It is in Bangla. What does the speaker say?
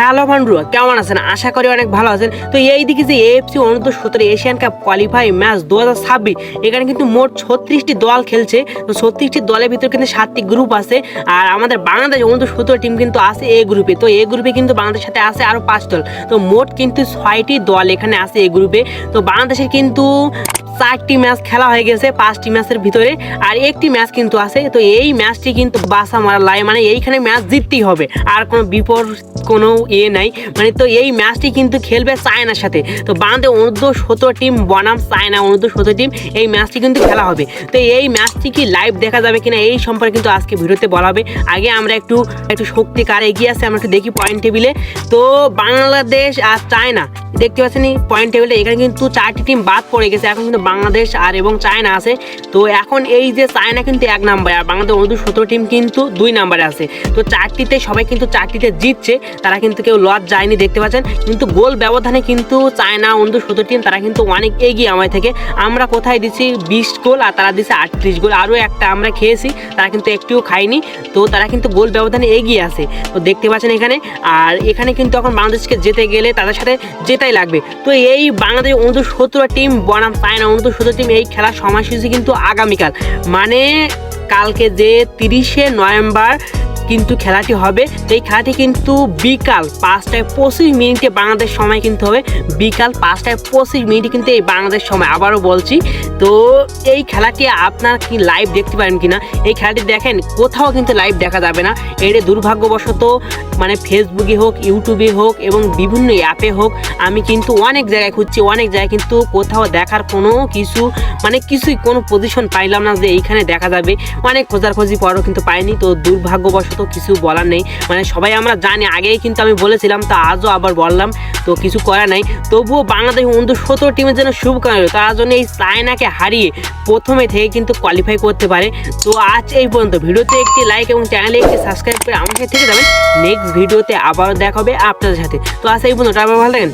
হ্যালো ভান্ডু কেমন আছেন? আশা করি অনেক ভালো আছেন। তো এই দিকে যে এএফসি অনূর্ধ্ব সতেরো এশিয়ান কাপ কোয়ালিফাই ম্যাচ দু হাজার ছাব্বিশ, এখানে কিন্তু মোট ছত্রিশটি দল খেলছে। তো ছত্রিশটি দলের ভিতরে কিন্তু সাতটি গ্রুপ আছে। আর আমাদের বাংলাদেশ অনূর্ধ্ব সতেরো টিম কিন্তু আছে এ। গ্রুপে তো এ গ্রুপে কিন্তু বাংলাদেশের সাথে আছে আরও পাঁচ দল। তো মোট কিন্তু ছয়টি দল এখানে আছে এ। গ্রুপে তো বাংলাদেশের কিন্তু চারটি ম্যাচ খেলা হয়ে গেছে, পাঁচটি ম্যাচের ভিতরে, আর একটি ম্যাচ কিন্তু আছে। তো এই ম্যাচটি কিন্তু বাসা মারা লাই মানে এইখানে ম্যাচ জিততেই হবে, আর কোনো বিপদ, কোনো ইয়ে নাই। মানে তো এই ম্যাচটি কিন্তু খেলবে চায়নার সাথে। তো বাংলাদেশ অনূর্ধ্ব সতেরো টিম, বনাম চায়না অনূর্ধ্ব সতেরো টিম, এই ম্যাচটি কিন্তু খেলা হবে। তো এই ম্যাচটি কি লাইভ দেখা যাবে কিনা এই সম্পর্কে কিন্তু আজকে ভিডিওতে বলা হবে। আগে আমরা একটু একটু শক্তি কার এগিয়ে আছে, আমরা একটু দেখি পয়েন্ট টেবিলে তো বাংলাদেশ আর চায়না দেখতে পাচ্ছেন এই পয়েন্ট টেবিলে এখানে কিন্তু চারটি টিম বাদ পড়ে গেছে। এখন কিন্তু বাংলাদেশ আর এবং চায়না আছে। তো এখন এই যে চায়না কিন্তু এক নাম্বারে আর বাংলাদেশ অনূর্ধ্ব সতেরো টিম কিন্তু দুই নাম্বারে আছে। তো চারটিতে সবাই কিন্তু চারটিতে জিতছে, তারা কিন্তু কেউ লস যায়নি, দেখতে পাচ্ছেন। কিন্তু গোল ব্যবধানে কিন্তু চায়না অনূর্ধ্ব সতেরো টিম তারা কিন্তু অনেক এগিয়ে আমায় থেকে। আমরা কোথায় দিচ্ছি বিশ গোল, আর তারা দিচ্ছে আটত্রিশ গোল। আরও একটা আমরা খেয়েছি, তারা কিন্তু একটিও খায়নি। তো তারা কিন্তু গোল ব্যবধানে এগিয়ে আছে। তো দেখতে পাচ্ছেন এখানে, আর এখানে কিন্তু এখন বাংলাদেশকে যেতে গেলে তাদের সাথে জেতাই লাগবে। তো এই বাংলাদেশ অনূর্ধ্ব সতেরো টিম বনাম চায়না অনূর্ধ্ব সতেরো টিম এই খেলার সময়সূচি কিন্তু আগামীকাল। মানে কালকে যে তিরিশে নভেম্বর কিন্তু খেলাটি হবে এই খেলাটি কিন্তু বিকাল পাঁচটায় পঁচিশ মিনিটে বাংলাদেশ সময় কিন্তু হবে। বিকাল পাঁচটায় পঁচিশ মিনিটে কিন্তু এই বাংলাদেশ সময়। আবারও বলছি, তো এই খেলাটি আপনার কি লাইভ দেখতে পারেন কিনা? এই খেলাটি দেখেন, কোথাও কিন্তু লাইভ দেখা যাবে না। এটা দুর্ভাগ্যবশত মানে ফেসবুকে হোক ইউটিউবে হোক এবং বিভিন্ন অ্যাপে হোক, আমি কিন্তু অনেক জায়গায় খুঁজছি, অনেক জায়গায় কিন্তু কোথাও দেখার কোনো কিছু মানে কিছুই কোনো পজিশন পাইলাম না যে এইখানে দেখা যাবে। অনেক খোঁজাখুঁজি পরও কিন্তু পাইনি, তো দুর্ভাগ্যবশত কিছু বলার নেই। মানে সবাই আমরা জানি, আগেই কিন্তু আমি বলেছিলাম, তো আজও আবার বললাম, তো কিছু করার নাই। তবুও বাংলাদেশ অনূর্ধ্ব সতেরো টিমের জন্য শুভকামনা। তার জন্য এই চায়নাকে হারিয়ে প্রথমে থেকে কিন্তু কোয়ালিফাই করতে পারে। তো আজ এই পর্যন্ত, ভিডিওতে একটি লাইক এবং চ্যানেলে একটি সাবস্ক্রাইব করে আমাকে থেকে যাবেন। নেক্সট ভিডিওতে আবারও দেখাবে আপনাদের সাথে। তো আশা এই বন্ধু আবার ভালো থাকেন।